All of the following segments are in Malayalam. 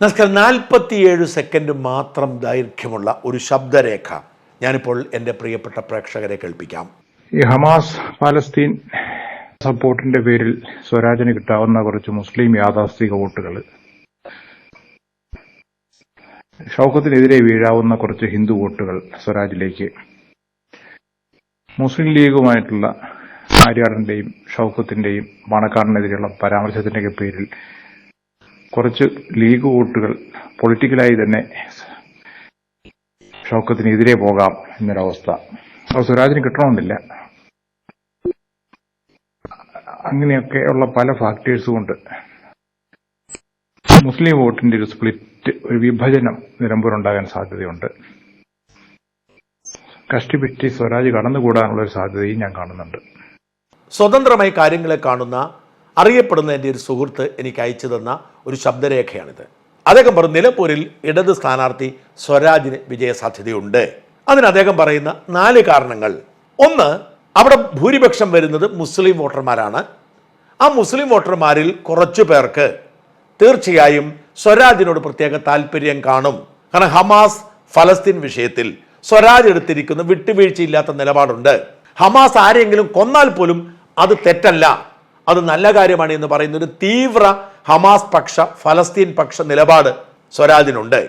നമസ്കാരം. നാൽപ്പത്തിയേഴ് സെക്കൻഡ് മാത്രം ദൈർഘ്യമുള്ള ഒരു ശബ്ദരേഖ ഞാനിപ്പോൾ എന്റെ പ്രിയപ്പെട്ട പ്രേക്ഷകരെ കേൾപ്പിക്കാം. ഈ ഹമാസ് പാലസ്തീൻ സപ്പോർട്ടിന്റെ പേരിൽ സ്വരാജിന് കിട്ടാവുന്ന കുറച്ച് മുസ്ലിം യാഥാസ്ഥിക വോട്ടുകൾ. ഷൗക്കത്തിനെതിരെ വീഴാവുന്ന കുറച്ച് ഹിന്ദു വോട്ടുകൾ സ്വരാജിലേക്ക്. മുസ്ലിം ലീഗുമായിട്ടുള്ള ആര്യാടന്റെയും ഷൗക്കത്തിന്റെയും പണക്കാരനെതിരെയുള്ള പരാമർശത്തിന്റെയൊക്കെ പേരിൽ കുറച്ച് ലീഗ് വോട്ടുകൾ പൊളിറ്റിക്കലായി തന്നെ ഷൗക്കത്തിനെതിരെ പോകാം എന്നൊരവസ്ഥ. അത് സ്വരാജിന് കിട്ടണമെന്നില്ല. അങ്ങനെയൊക്കെയുള്ള പല ഫാക്ടേഴ്സും ഉണ്ട്. മുസ്ലിം വോട്ടിന്റെ ഒരു സ്പ്ലിറ്റ് ഒരു വിഭജനം നിലമ്പൂരുണ്ടാകാൻ സാധ്യതയുണ്ട്. കഷ്ടിപ്പിറ്റി സ്വരാജ് കടന്നുകൂടാനുള്ള ഒരു സാധ്യതയും ഞാൻ കാണുന്നുണ്ട്. സ്വതന്ത്രമായി കാര്യങ്ങളെ കാണുന്ന അറിയപ്പെടുന്ന എന്റെ ഒരു സുഹൃത്ത് എനിക്ക് അയച്ചു തന്ന ഒരു ശബ്ദരേഖയാണിത്. അദ്ദേഹം പറഞ്ഞു നിലമ്പൂരിൽ ഇടത് സ്ഥാനാർത്ഥി സ്വരാജിന് വിജയസാധ്യതയുണ്ട്. അതിന് അദ്ദേഹം പറയുന്ന നാല് കാരണങ്ങൾ. ഒന്ന് അവിടെ ഭൂരിപക്ഷം വരുന്നത് മുസ്ലിം വോട്ടർമാരാണ്. ആ മുസ്ലിം വോട്ടർമാരിൽ കുറച്ചു പേർക്ക് തീർച്ചയായും സ്വരാജിനോട് പ്രത്യേക താല്പര്യം കാണും. കാരണം ഹമാസ് ഫലസ്തീൻ വിഷയത്തിൽ സ്വരാജ് എടുത്തിരിക്കുന്ന വിട്ടുവീഴ്ചയില്ലാത്ത നിലപാടുണ്ട്. ഹമാസ് ആരെങ്കിലും കൊന്നാൽ പോലും അത് തെറ്റല്ല. അത് നല്ല കാര്യമാണ് എന്ന് പറയുന്ന ഒരു തീവ്ര ഹമാസ് പക്ഷ ഫലസ്തീൻ പക്ഷ നിലപാട് സ്വരാജിനുണ്ട്.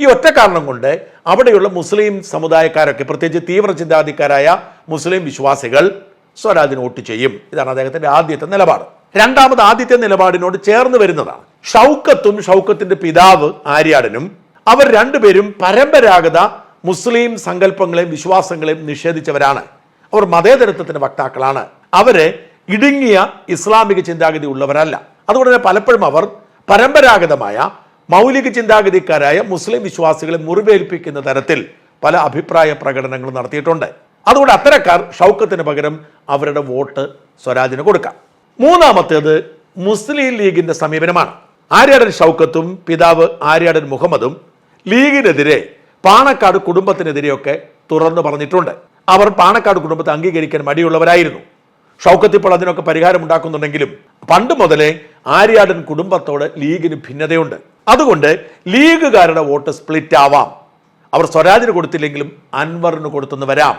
ഈ ഒറ്റ കാരണം കൊണ്ട് അവിടെയുള്ള മുസ്ലിം സമുദായക്കാരൊക്കെ പ്രത്യേകിച്ച് തീവ്ര ചിന്താധിക്കാരായ മുസ്ലിം വിശ്വാസികൾ സ്വരാജിന് വോട്ട് ചെയ്യും. ഇതാണ് അദ്ദേഹത്തിന്റെ ആദ്യത്തെ നിലപാട്. രണ്ടാമത് ആദ്യത്തെ നിലപാടിനോട് ചേർന്ന് വരുന്നതാണ്. ഷൗക്കത്തും ഷൗക്കത്തിന്റെ പിതാവ് ആര്യാടനും അവർ രണ്ടുപേരും പരമ്പരാഗത മുസ്ലിം സങ്കല്പങ്ങളെയും വിശ്വാസങ്ങളെയും നിഷേധിച്ചവരാണ്. അവർ മതേതരത്വത്തിന്റെ വക്താക്കളാണ്. അവർ ഇടുങ്ങിയ ഇസ്ലാമിക ചിന്താഗതി ഉള്ളവരല്ല. അതുകൊണ്ട് തന്നെ പലപ്പോഴും അവർ പരമ്പരാഗതമായ മൗലിക ചിന്താഗതിക്കാരായ മുസ്ലിം വിശ്വാസികളെ മുറിവേൽപ്പിക്കുന്ന തരത്തിൽ പല അഭിപ്രായ പ്രകടനങ്ങളും നടത്തിയിട്ടുണ്ട്. അതുകൊണ്ട് അത്തരക്കാർ ഷൗക്കത്തിന് പകരം അവരുടെ വോട്ട് സ്വരാജിന് കൊടുക്കാം. മൂന്നാമത്തേത് മുസ്ലിം ലീഗിന്റെ സമീപനമാണ്. ആര്യാടൻ ഷൗക്കത്തും പിതാവ് ആര്യാടൻ മുഹമ്മദും ലീഗിനെതിരെ പാണക്കാട് കുടുംബത്തിനെതിരെയൊക്കെ തുറന്നു പറഞ്ഞിട്ടുണ്ട്. അവർ പാണക്കാട് കുടുംബത്തെ അംഗീകരിക്കാൻ മടിയുള്ളവരായിരുന്നു. ഷൗക്കത്ത് ഇപ്പോൾ അതിനൊക്കെ പരിഹാരം ഉണ്ടാക്കുന്നുണ്ടെങ്കിലും പണ്ട് മുതലേ ആര്യാടൻ കുടുംബത്തോട് ലീഗിന് ഭിന്നതയുണ്ട്. അതുകൊണ്ട് ലീഗുകാരുടെ വോട്ട് സ്പ്ലിറ്റ് ആവാം അവർ സ്വരാജിന് കൊടുത്തില്ലെങ്കിലും അൻവറിന് കൊടുത്തെന്ന് വരാം.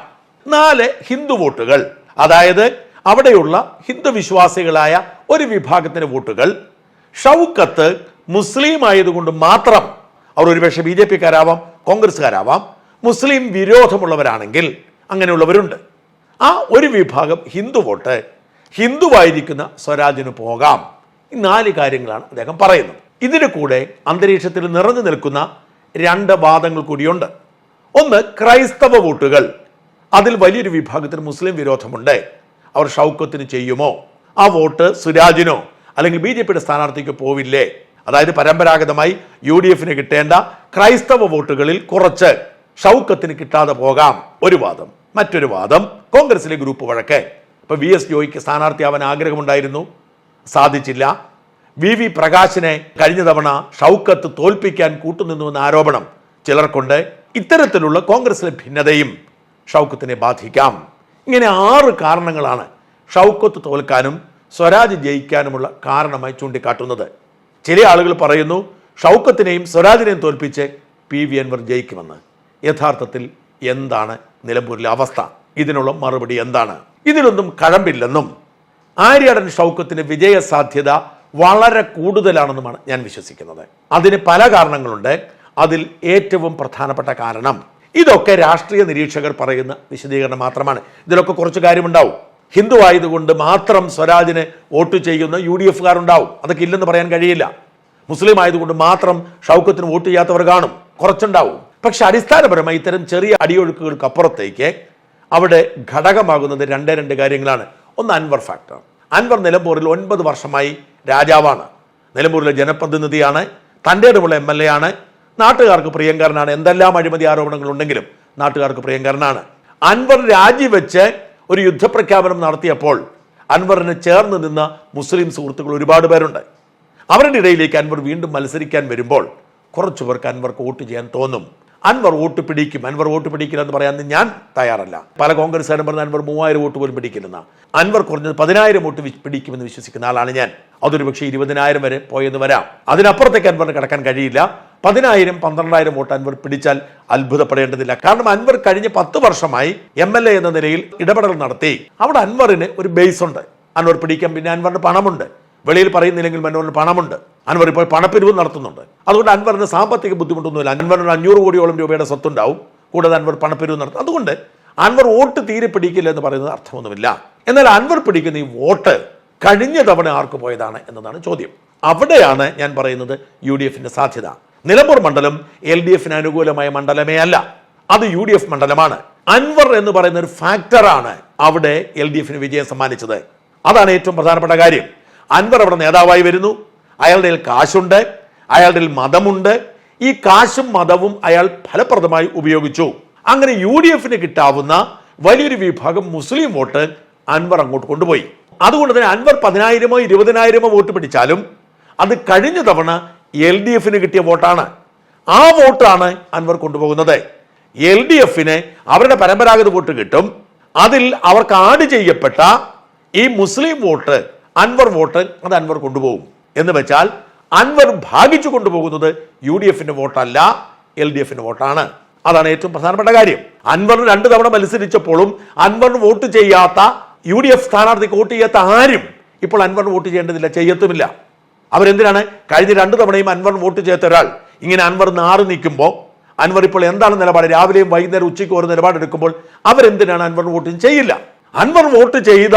നാല് ഹിന്ദു വോട്ടുകൾ. അതായത് അവിടെയുള്ള ഹിന്ദു വിശ്വാസികളായ ഒരു വിഭാഗത്തിന് വോട്ടുകൾ. ഷൗക്കത്ത് മുസ്ലിം ആയതുകൊണ്ട് മാത്രം അവർ ഒരുപക്ഷെ ബി ജെ പിക്കാരാവാം കോൺഗ്രസ്സുകാരാവാം. മുസ്ലിം വിരോധമുള്ളവരാണെങ്കിൽ അങ്ങനെയുള്ളവരുണ്ട്. ആ ഒരു വിഭാഗം ഹിന്ദു വോട്ട് ഹിന്ദുവായിരിക്കുന്ന സ്വരാജിന് പോകാം. ഈ നാല് കാര്യങ്ങളാണ് അദ്ദേഹം പറയുന്നത്. ഇതിന് കൂടെ അന്തരീക്ഷത്തിൽ നിറഞ്ഞു നിൽക്കുന്ന രണ്ട് വാദങ്ങൾ കൂടിയുണ്ട്. ഒന്ന് ക്രൈസ്തവ വോട്ടുകൾ. അതിൽ വലിയൊരു വിഭാഗത്തിന് മുസ്ലിം വിരോധമുണ്ട്. അവർ ഷൗക്കത്തിന് ചെയ്യുമോ? ആ വോട്ട് സുരാജിനോ അല്ലെങ്കിൽ ബി ജെ പിയുടെ സ്ഥാനാർത്ഥിക്ക് പോവില്ലേ? അതായത് പരമ്പരാഗതമായി യു ഡി എഫിന് കിട്ടേണ്ട ക്രൈസ്തവ വോട്ടുകളിൽ കുറച്ച് ഷൗക്കത്തിന് കിട്ടാതെ പോകാം. ഒരു വാദം. മറ്റൊരു വാദം. കോൺഗ്രസിലെ ഗ്രൂപ്പ് വഴക്ക്. ഇപ്പൊ വി എസ് ജോയിക്ക് സ്ഥാനാർത്ഥിയാവാൻ ആഗ്രഹമുണ്ടായിരുന്നു. സാധിച്ചില്ല. വി വി പ്രകാശിനെ കഴിഞ്ഞ തവണ ഷൗക്കത്ത് തോൽപ്പിക്കാൻ കൂട്ടുനിന്നുവെന്ന ആരോപണം ചിലർക്കുണ്ട്. ഇത്തരത്തിലുള്ള കോൺഗ്രസിലെ ഭിന്നതയും ഷൗക്കത്തിനെ ബാധിക്കാം. ഇങ്ങനെ ആറ് കാരണങ്ങളാണ് ഷൗക്കത്ത് തോൽക്കാനും സ്വരാജ് ജയിക്കാനുമുള്ള കാരണമായി ചൂണ്ടിക്കാട്ടുന്നത്. ചില ആളുകൾ പറയുന്നു ഷൗക്കത്തിനെയും സ്വരാജിനെയും തോൽപ്പിച്ച് പി വി അൻവർ ജയിക്കുമെന്ന്. യഥാർത്ഥത്തിൽ എന്താണ് നിലമ്പൂരിലെ അവസ്ഥ? ഇതിനുള്ള മറുപടി എന്താണ്? ഇതിലൊന്നും കഴമ്പില്ലെന്നും ആര്യാടൻ ഷൗക്കത്തിന് വിജയ സാധ്യത വളരെ കൂടുതലാണെന്നുമാണ് ഞാൻ വിശ്വസിക്കുന്നത്. അതിന് പല കാരണങ്ങളുണ്ട്. അതിൽ ഏറ്റവും പ്രധാനപ്പെട്ട കാരണം ഇതൊക്കെ രാഷ്ട്രീയ നിരീക്ഷകർ പറയുന്ന വിശദീകരണം മാത്രമാണ്. ഇതിലൊക്കെ കുറച്ച് കാര്യമുണ്ടാവും. ഹിന്ദു ആയതുകൊണ്ട് മാത്രം സ്വരാജിന് വോട്ട് ചെയ്യുന്ന യു ഡി എഫുകാരുണ്ടാവും അതൊക്കെ ഇല്ലെന്ന് പറയാൻ കഴിയില്ല. മുസ്ലിം ആയതുകൊണ്ട് മാത്രം ഷൗക്കത്തിന് വോട്ട് ചെയ്യാത്തവർ കാണും. കുറച്ചുണ്ടാവും. പക്ഷെ അടിസ്ഥാനപരമായി ഇത്തരം ചെറിയ അടിയൊഴുക്കുകൾക്ക് അപ്പുറത്തേക്ക് അവിടെ ഘടകമാകുന്നത് രണ്ടേ രണ്ട് കാര്യങ്ങളാണ്. ഒന്ന് അൻവർ ഫാക്ടർ അൻവർ നിലമ്പൂരിൽ ഒൻപത് വർഷമായി രാജാവാണ്. നിലമ്പൂരിലെ ജനപ്രതിനിധിയാണ് തന്റെ ഇടമുള്ള എം എൽ എ ആണ്. നാട്ടുകാർക്ക് പ്രിയങ്കരനാണ്. എന്തെല്ലാം അഴിമതി ആരോപണങ്ങൾ ഉണ്ടെങ്കിലും നാട്ടുകാർക്ക് പ്രിയങ്കരനാണ്. അൻവർ രാജിവെച്ച് ഒരു യുദ്ധപ്രഖ്യാപനം നടത്തിയപ്പോൾ അൻവറിന് ചേർന്ന് നിന്ന മുസ്ലിം സുഹൃത്തുക്കൾ ഒരുപാട് പേരുണ്ട്. അവരുടെ ഇടയിലേക്ക് അൻവർ വീണ്ടും മത്സരിക്കാൻ വരുമ്പോൾ കുറച്ചു പേർക്ക് അൻവർക്ക് വോട്ട് ചെയ്യാൻ തോന്നും. അൻവർ വോട്ട് പിടിക്കും. അൻവർ വോട്ട് പിടിക്കില്ല എന്ന് പറയാൻ ഞാൻ തയ്യാറല്ല. പല കോൺഗ്രസ്സുകാരും പറഞ്ഞ അൻവർ മൂവായിരം വോട്ട് പോലും പിടിക്കില്ലെന്ന. അൻവർ കുറഞ്ഞത് പതിനായിരം വോട്ട് പിടിക്കുമെന്ന് വിശ്വസിക്കുന്ന ആളാണ് ഞാൻ. അതൊരു പക്ഷേ ഇരുപതിനായിരം വരെ പോയെന്ന് വരാം. അതിനപ്പുറത്തേക്ക് അൻവറിന് കിടക്കാൻ കഴിയില്ല. പതിനായിരം പന്ത്രണ്ടായിരം വോട്ട് അൻവർ പിടിച്ചാൽ അത്ഭുതപ്പെടേണ്ടതില്ല. കാരണം അൻവർ കഴിഞ്ഞ പത്ത് വർഷമായി എം എൽ എ എന്ന നിലയിൽ ഇടപെടൽ നടത്തി. അവിടെ അൻവറിന് ഒരു ബേസ് ഉണ്ട്. അൻവർ പിടിക്കാൻ പിന്നെ അൻവറിന് പണമുണ്ട്. വെളിയിൽ പറയുന്നില്ലെങ്കിൽ അൻവറിന് പണമുണ്ട്. അൻവർ ഇപ്പോൾ പണപ്പിരിവ് നടത്തുന്നുണ്ട്. അതുകൊണ്ട് അൻവറിന് സാമ്പത്തിക ബുദ്ധിമുട്ടൊന്നുമില്ല. അൻവറിന് അഞ്ഞൂറ് കോടിയോളം രൂപയുടെ സ്വത്തുണ്ടാവും. കൂടാതെ അൻവർ പണപ്പിരിവ് നടത്തും. അതുകൊണ്ട് അൻവർ വോട്ട് തീരെ പിടിക്കില്ല എന്ന് പറയുന്നത് അർത്ഥമൊന്നുമില്ല. എന്നാൽ അൻവർ പിടിക്കുന്ന ഈ വോട്ട് കഴിഞ്ഞ തവണ ആർക്ക് പോയതാണ് എന്നതാണ് ചോദ്യം. അവിടെയാണ് ഞാൻ പറയുന്നത് യു ഡി എഫിന്റെ സാധ്യത. നിലമ്പൂർ മണ്ഡലം എൽ ഡി എഫിന് അനുകൂലമായ മണ്ഡലമേ അല്ല. അത് യു ഡി എഫ് മണ്ഡലമാണ്. അൻവർ എന്ന് പറയുന്ന ഒരു ഫാക്ടറാണ് അവിടെ എൽ ഡി എഫിന് വിജയം സമ്മാനിച്ചത്. അതാണ് ഏറ്റവും പ്രധാനപ്പെട്ട കാര്യം. അൻവർ അവിടെ നേതാവായി വരുന്നു. അയാളുടെ കാശുണ്ട് അയാളുടെ മതമുണ്ട്. ഈ കാശും മതവും അയാൾ ഫലപ്രദമായി ഉപയോഗിച്ചു. അങ്ങനെ യു ഡി എഫിന് കിട്ടാവുന്ന വലിയൊരു വിഭാഗം മുസ്ലിം വോട്ട് അൻവർ അങ്ങോട്ട് കൊണ്ടുപോയി. അതുകൊണ്ട് തന്നെ അൻവർ പതിനായിരമോ ഇരുപതിനായിരമോ വോട്ട് പിടിച്ചാലും അത് കഴിഞ്ഞ തവണ എൽ ഡി എഫിന് കിട്ടിയ വോട്ടാണ്. ആ വോട്ടാണ് അൻവർ കൊണ്ടുപോകുന്നത്. എൽ ഡി എഫിന് അവരുടെ പരമ്പരാഗത വോട്ട് കിട്ടും. അതിൽ അവർക്ക് ആഡ് ചെയ്യപ്പെട്ട ഈ മുസ്ലിം വോട്ട് അൻവർ വോട്ട് അത് അൻവർ കൊണ്ടുപോകും. എന്ന് വെച്ചാൽ അൻവർ ഭാഗിച്ചു കൊണ്ടുപോകുന്നത് യു ഡി എഫിന്റെ വോട്ടല്ല എൽ ഡി എഫിന്റെ വോട്ടാണ്. അതാണ് ഏറ്റവും പ്രധാനപ്പെട്ട കാര്യം. അൻവർ രണ്ട് തവണ മത്സരിച്ചപ്പോഴും അൻവർ വോട്ട് ചെയ്യാത്ത യു ഡി എഫ് സ്ഥാനാർത്ഥിക്ക് വോട്ട് ചെയ്യാത്ത ആരും ഇപ്പോൾ അൻവർ വോട്ട് ചെയ്യേണ്ടതില്ല ചെയ്യത്തുമില്ല. അവരെന്തിനാണ്? കഴിഞ്ഞ രണ്ട് തവണയും അൻവർ വോട്ട് ചെയ്ത ഒരാൾ. ഇങ്ങനെ അൻവർ നാറി നിൽക്കുമ്പോൾ അൻവർ ഇപ്പോൾ എന്താണ് നിലപാട്? രാവിലെയും വൈകുന്നേരം ഉച്ചയ്ക്ക് ഒരു നിലപാടെടുക്കുമ്പോൾ അവരെന്തിനാണ് അൻവർ വോട്ട് ചെയ്യില്ല? അൻവർ വോട്ട് ചെയ്ത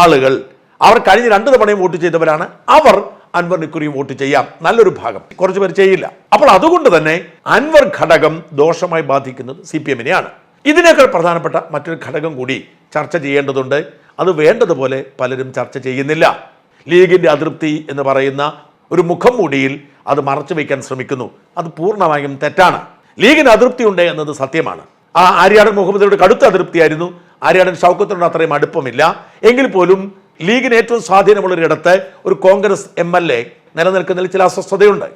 ആളുകൾ അവർ കഴിഞ്ഞ രണ്ട് തവണയും വോട്ട് ചെയ്തവരാണ്. അവർ അൻവർ ഇക്കുറിയും വോട്ട് ചെയ്യാം. നല്ലൊരു ഭാഗം. കുറച്ച് പേർ ചെയ്യില്ല. അപ്പോൾ അതുകൊണ്ട് തന്നെ അൻവർ ഘടകം ദോഷമായി ബാധിക്കുന്നത് സി പി എമ്മിനെയാണ്. ഇതിനേക്കാൾ പ്രധാനപ്പെട്ട മറ്റൊരു ഘടകം കൂടി ചർച്ച ചെയ്യേണ്ടതുണ്ട്. അത് വേണ്ടതുപോലെ പലരും ചർച്ച ചെയ്യുന്നില്ല. ലീഗിന്റെ അതൃപ്തി എന്ന് പറയുന്ന ഒരു മുഖം മൂടിയിൽ അത് മറച്ചു വയ്ക്കാൻ ശ്രമിക്കുന്നു. അത് പൂർണമായും തെറ്റാണ്. ലീഗിന് അതൃപ്തി ഉണ്ട് എന്നത് സത്യമാണ്. ആ ആര്യാടൻ മുഹമ്മദിയുടെ കടുത്ത അതൃപ്തിയായിരുന്നു. ആര്യാടൻ ഷൗക്കത്തിനോട് അത്രയും അടുപ്പമില്ല. എങ്കിൽ പോലും ലീഗിന് ഏറ്റവും സ്വാധീനമുള്ളൊരിടത്ത് ഒരു കോൺഗ്രസ് എം എൽ എ നിലനിൽക്കുന്നതിൽ ചില അസ്വസ്ഥതയുണ്ട്.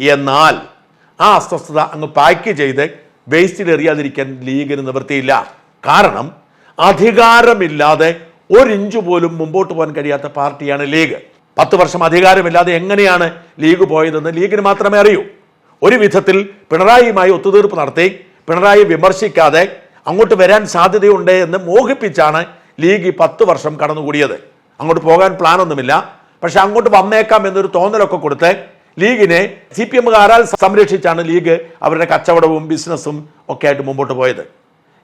എന്നാൽ ആ അസ്വസ്ഥത അങ്ങ് പാക്ക് ചെയ്ത് വേസ്റ്റിൽ എറിയാതിരിക്കാൻ ലീഗിന് നിവൃത്തിയില്ല. കാരണം അധികാരമില്ലാതെ ഒരിഞ്ചു പോലും മുമ്പോട്ട് പോകാൻ കഴിയാത്ത പാർട്ടിയാണ് ലീഗ്. പത്ത് വർഷം അധികാരമില്ലാതെ എങ്ങനെയാണ് ലീഗ് പോയതെന്ന് ലീഗിന് മാത്രമേ അറിയൂ. ഒരു വിധത്തിൽ പിണറായിയുമായി ഒത്തുതീർപ്പ് നടത്തി പിണറായി വിമർശിക്കാതെ അങ്ങോട്ട് വരാൻ സാധ്യതയുണ്ട് എന്ന് മോഹിപ്പിച്ചാണ് ലീഗ് ഈ പത്ത് വർഷം കടന്നുകൂടിയത്. അങ്ങോട്ട് പോകാൻ പ്ലാനൊന്നുമില്ല. പക്ഷെ അങ്ങോട്ട് വന്നേക്കാം എന്നൊരു തോന്നലൊക്കെ കൊടുത്ത് ലീഗിനെ സി പി എമ്മുകാരാൽ സംരക്ഷിച്ചാണ് ലീഗ് അവരുടെ കച്ചവടവും ബിസിനസ്സും ഒക്കെ ആയിട്ട് മുമ്പോട്ട് പോയത്.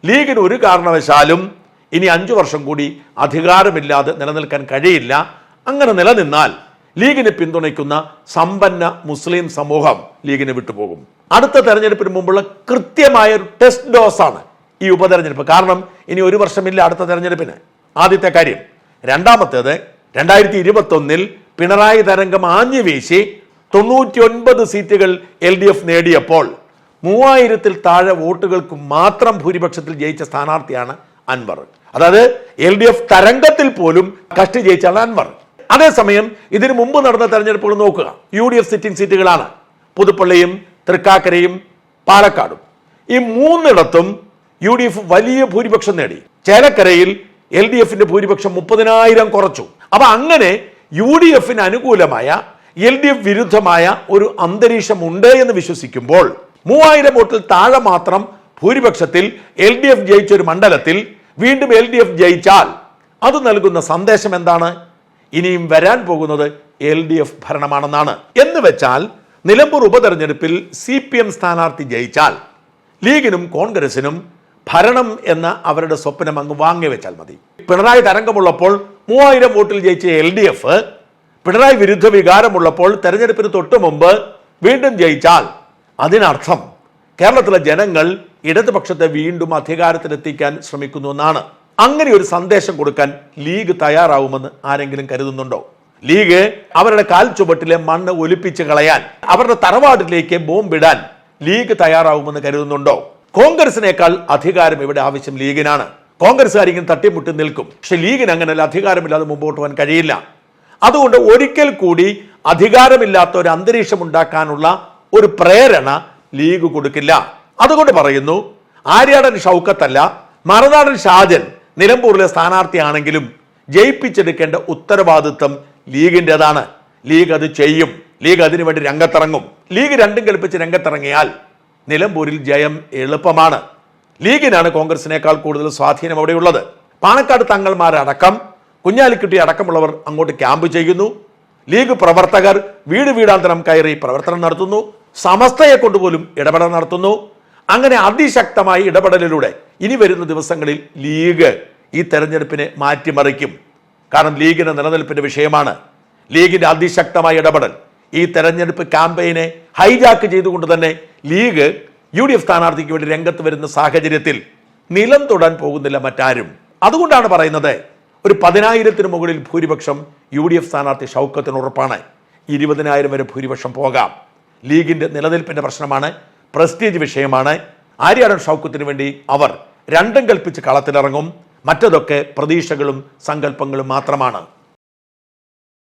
ലീഗിന് ഒരു കാരണവശാലും ഇനി അഞ്ചു വർഷം കൂടി അധികാരമില്ലാതെ നിലനിൽക്കാൻ കഴിയില്ല. അങ്ങനെ നിലനിന്നാൽ ലീഗിനെ പിന്തുണയ്ക്കുന്ന സമ്പന്ന മുസ്ലിം സമൂഹം ലീഗിനെ വിട്ടുപോകും. അടുത്ത തെരഞ്ഞെടുപ്പിന് മുമ്പുള്ള കൃത്യമായ ഒരു ടെസ്റ്റ് ഡോസാണ് ഈ ഉപതെരഞ്ഞെടുപ്പ്. കാരണം ഇനി ഒരു വർഷമില്ല അടുത്ത തെരഞ്ഞെടുപ്പിന്. ആദ്യത്തെ കാര്യം. രണ്ടാമത്തേത് രണ്ടായിരത്തി ഇരുപത്തൊന്നിൽ പിണറായി തരംഗം ആഞ്ഞു വീശി തൊണ്ണൂറ്റി ഒൻപത് സീറ്റുകൾ എൽ ഡി എഫ് നേടിയപ്പോൾ മൂവായിരത്തിൽ താഴെ വോട്ടുകൾക്ക് മാത്രം ഭൂരിപക്ഷത്തിൽ ജയിച്ച സ്ഥാനാർത്ഥിയാണ് അൻവർ. അതായത് എൽ ഡി എഫ് തരംഗത്തിൽ പോലും കഷ്ടി ജയിച്ചാണ് അൻവർ. അതേസമയം ഇതിനു മുമ്പ് നടന്ന തെരഞ്ഞെടുപ്പുകൾ നോക്കുക. യു ഡി എഫ് സിറ്റിംഗ് സീറ്റുകളാണ്. പുതുപ്പള്ളിയും തൃക്കാക്കരയും പാലക്കാടും. ഈ മൂന്നിടത്തും യു ഡി എഫ് വലിയ ഭൂരിപക്ഷം നേടി. ചേലക്കരയിൽ എൽ ഡി എഫിന്റെ ഭൂരിപക്ഷം മുപ്പതിനായിരം കുറച്ചു. അപ്പൊ അങ്ങനെ യു ഡി എഫിന് അനുകൂലമായ എൽ ഡി എഫ് വിരുദ്ധമായ ഒരു അന്തരീക്ഷം ഉണ്ട് എന്ന് വിശ്വസിക്കുമ്പോൾ മൂവായിരം വോട്ടിൽ താഴെ മാത്രം ഭൂരിപക്ഷത്തിൽ എൽ ഡി എഫ് ജയിച്ച ഒരു മണ്ഡലത്തിൽ വീണ്ടും എൽ ഡി എഫ് ജയിച്ചാൽ അത് നൽകുന്ന സന്ദേശം എന്താണ്? ഇനിയും വരാൻ പോകുന്നത് എൽ ഡി എഫ് ഭരണമാണെന്നാണ്. എന്ന് വെച്ചാൽ നിലമ്പൂർ ഉപതെരഞ്ഞെടുപ്പിൽ സി പി എം സ്ഥാനാർത്ഥി ജയിച്ചാൽ ലീഗിനും കോൺഗ്രസിനും ഭരണം എന്ന അവരുടെ സ്വപ്നം അങ്ങ് വാങ്ങി വെച്ചാൽ മതി. പിണറായി തരംഗമുള്ളപ്പോൾ മൂവായിരം വോട്ടിൽ ജയിച്ച എൽ ഡി എഫ് പിണറായി വിരുദ്ധ വികാരമുള്ളപ്പോൾ തെരഞ്ഞെടുപ്പിന് തൊട്ടു മുമ്പ് വീണ്ടും ജയിച്ചാൽ അതിനർത്ഥം കേരളത്തിലെ ജനങ്ങൾ ഇടതുപക്ഷത്തെ വീണ്ടും അധികാരത്തിലെത്തിക്കാൻ ശ്രമിക്കുന്നു എന്നാണ്. അങ്ങനെ ഒരു സന്ദേശം കൊടുക്കാൻ ലീഗ് തയ്യാറാവുമെന്ന് ആരെങ്കിലും കരുതുന്നുണ്ടോ? ലീഗ് അവരുടെ കാൽ ചുവട്ടിലെ മണ്ണ് ഒലിപ്പിച്ച് കളയാൻ അവരുടെ തറവാടിലേക്ക് ബോംബിടാൻ ലീഗ് തയ്യാറാവുമെന്ന് കരുതുന്നുണ്ടോ? കോൺഗ്രസിനേക്കാൾ അധികാരം ഇവിടെ ആവശ്യം ലീഗിനാണ്. കോൺഗ്രസ് ഇങ്ങനെ തട്ടിമുട്ടി നിൽക്കും. പക്ഷെ ലീഗിന് അങ്ങനെയല്ല അധികാരമില്ലാതെ മുമ്പോട്ട് പോകാൻ കഴിയില്ല. അതുകൊണ്ട് ഒരിക്കൽ കൂടി അധികാരമില്ലാത്ത ഒരു അന്തരീക്ഷം ഉണ്ടാക്കാനുള്ള ഒരു പ്രേരണ ലീഗ് കൊടുക്കില്ല. അതുകൊണ്ട് പറയുന്നു ആര്യാടൻ ഷൗക്കത്തല്ല മറുനാടൻ ഷാജൻ നിലമ്പൂരിലെ സ്ഥാനാർത്ഥിയാണെങ്കിലും ജയിപ്പിച്ചെടുക്കേണ്ട ഉത്തരവാദിത്വം ലീഗിന്റെതാണ്. ലീഗ് അത് ചെയ്യും. ലീഗ് അതിനുവേണ്ടി രംഗത്തിറങ്ങും. ലീഗ് രണ്ടും കൽപ്പിച്ച് രംഗത്തിറങ്ങിയാൽ നിലമ്പൂരിൽ ജയം എളുപ്പമാണ്. ലീഗിനാണ് കോൺഗ്രസിനേക്കാൾ കൂടുതൽ സ്വാധീനം അവിടെയുള്ളത്. പാണക്കാട് തങ്ങൾമാരടക്കം കുഞ്ഞാലിക്കുട്ടി അടക്കമുള്ളവർ അങ്ങോട്ട് ക്യാമ്പ് ചെയ്യുന്നു. ലീഗ് പ്രവർത്തകർ വീട് വീടാന്തരം കയറി പ്രവർത്തനം നടത്തുന്നു. സമസ്തയെ കൊണ്ടുപോലും ഇടപെടൽ നടത്തുന്നു. അങ്ങനെ അതിശക്തമായ ഇടപെടലിലൂടെ ഇനി വരുന്ന ദിവസങ്ങളിൽ ലീഗ് ഈ തെരഞ്ഞെടുപ്പിനെ മാറ്റിമറിക്കും. കാരണം ലീഗിന്റെ നിലനിൽപ്പിന്റെ വിഷയമാണ്. ലീഗിന്റെ അതിശക്തമായ ഇടപെടൽ. ഈ തെരഞ്ഞെടുപ്പ് ക്യാമ്പയിനെ ഹൈജാക്ക് ചെയ്തുകൊണ്ട് തന്നെ ലീഗ് യു ഡി എഫ് സ്ഥാനാർത്ഥിക്ക് വേണ്ടി രംഗത്ത് വരുന്ന സാഹചര്യത്തിൽ നിലം തൊടാൻ പോകുന്നില്ല മറ്റാരും. അതുകൊണ്ടാണ് പറയുന്നത് ഒരു പതിനായിരത്തിന് മുകളിൽ ഭൂരിപക്ഷം യു ഡി എഫ് സ്ഥാനാർത്ഥി ഷൗക്കത്തിന് ഉറപ്പാണ്. ഇരുപതിനായിരം വരെ ഭൂരിപക്ഷം പോകാം. ലീഗിന്റെ നിലനിൽപ്പിന്റെ പ്രശ്നമാണ് പ്രസ്റ്റീജ് വിഷയമാണ്. ആര്യാടൻ ഷൗക്കത്തിന് വേണ്ടി അവർ രണ്ടും കൽപ്പിച്ച് കളത്തിലിറങ്ങും. മറ്റതൊക്കെ പ്രതീക്ഷകളും സങ്കല്പങ്ങളും മാത്രമാണ്.